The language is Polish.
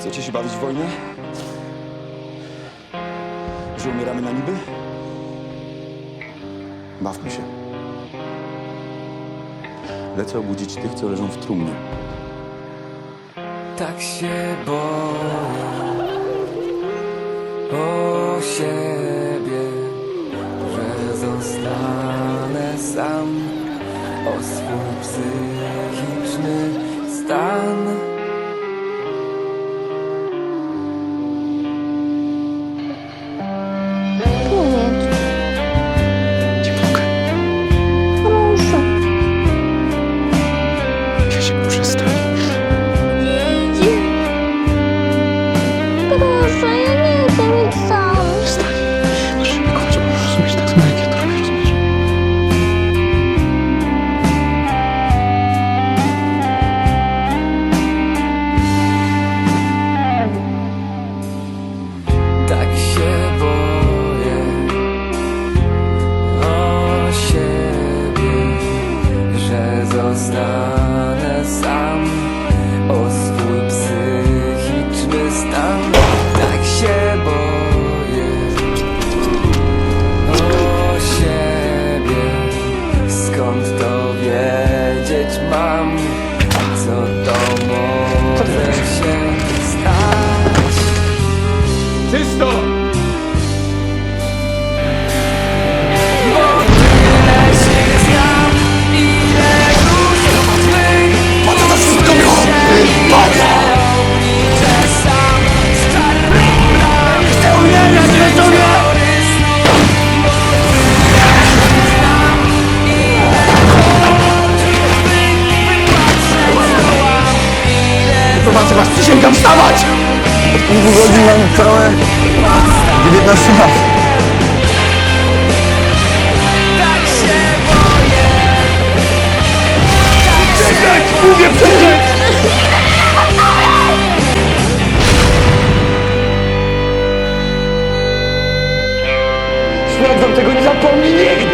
Chcecie się bawić w wojnę? Że umieramy na niby? Bawmy się. Lecę obudzić tych, co leżą w trumnie. Tak się boję o siebie, że zostanę sam o swój psychiczny stan. inside. Czysto! Po co to wszystko miało z czarnych bram Chcę umierać, Ile Zobaczę was, przysięgam wstawać! kilku godzin mam całe 19 lat. Przegrać! Mówię przegrać! Świat wam tego nie zapomni nigdy!